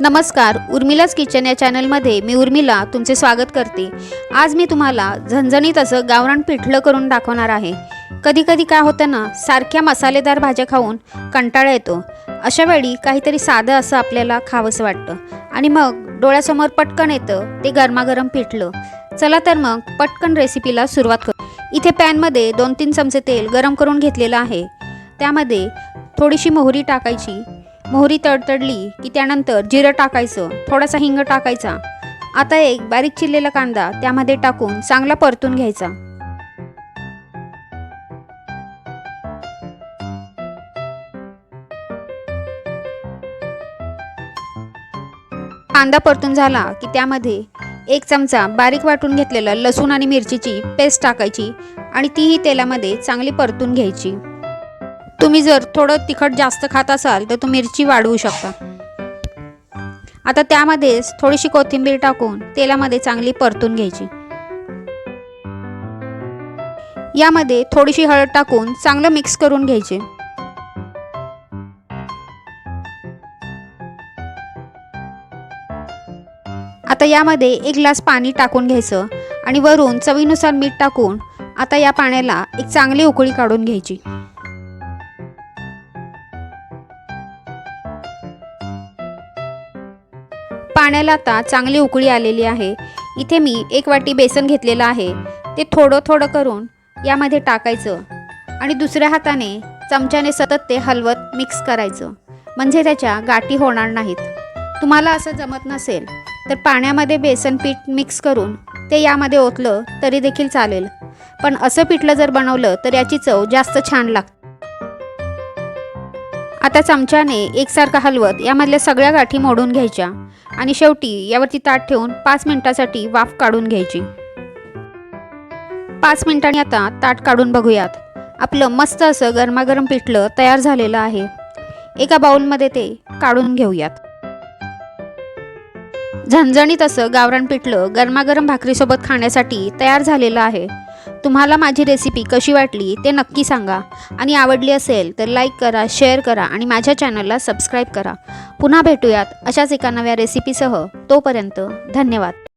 नमस्कार उर्मिलाच किचन या चॅनलमध्ये मी उर्मिला तुमचे स्वागत करते. आज मी तुम्हाला झणझणीत असं गावरान पिठलं करून दाखवणार आहे. कधी कधी काय होतं ना सारख्या मसालेदार भाज्या खाऊन कंटाळा येतो. अशा वेळी काहीतरी साधं असं आपल्याला खावंसं वाटतं. आणि मग डोळ्यासमोर पटकन येतं ते गरमागरम पिठलं. चला तर मग पटकन रेसिपीला सुरुवात करू. इथे पॅनमध्ये दोन तीन चमचे तेल गरम करून घेतलेलं आहे. त्यामध्ये थोडीशी मोहरी टाकायची मोहरी तडतडली की त्यानंतर जिरं टाकायचं थोडासा हिंग टाकायचा. आता एक बारीक चिरलेला कांदा त्यामध्ये टाकून चांगला परतून घ्यायचा. कांदा परतून झाला की त्यामध्ये एक चमचा बारीक वाटून घेतलेला लसूण आणि मिरचीची पेस्ट टाकायची आणि तीही तेलामध्ये चांगली परतून घ्यायची. तुम्ही जर थोडं तिखट जास्त खात असाल तर तुम्ही मिरची वाढवू शकता. आता त्यामध्येच थोडीशी कोथिंबीर टाकून तेलामध्ये चांगली परतून घ्यायची. यामध्ये थोडीशी हळद टाकून चांगलं मिक्स करून घ्यायचे. आता यामध्ये एक ग्लास पाणी टाकून घ्यायचं आणि वरून चवीनुसार मीठ टाकून आता या पाण्याला एक चांगली उकळी काढून घ्यायची. पाण्याला आता चांगली उकळी आलेली आहे. इथे मी एक वाटी बेसन घेतलेलं आहे. ते थोडं थोडं करून यामध्ये टाकायचं. आणि दुसऱ्या हाताने चमच्याने सतत ते हलवत मिक्स करायचं. म्हणजे त्याच्या गाठी होणार नाहीत. तुम्हाला असं जमत नसेल तर पाण्यामध्ये बेसन पीठ मिक्स करून ते यामध्ये ओतलं तरी देखील चालेल. पण असं पिठलं जर बनवलं तर याची चव जास्त छान लागते. आता चमच्याने एकसारखा हलवत यामधल्या सगळ्या गाठी मोडून घ्यायच्या आणि शेवटी यावरती ताट ठेवून पाच मिनिटासाठी वाफ काढून घ्यायची. पाच मिनिटांनी आता ताट काढून बघूयात. आपलं मस्त असं गरमागरम पिठलं तयार झालेलं आहे. एका बाऊलमध्ये ते काढून घेऊयात. झणझणीत असं गावरान पिठलं गरमागरम भाकरीसोबत खाण्यासाठी तयार झालेलं आहे. तुम्हाला माझी रेसिपी कशी वाटली ते नक्की सांगा. आणि आवडली असेल तर लाईक करा शेअर करा आणि माझ्या चॅनलला सबस्क्राईब करा. पुन्हा भेटूयात अशाच एका नव्या रेसिपीसह तोपर्यंत धन्यवाद.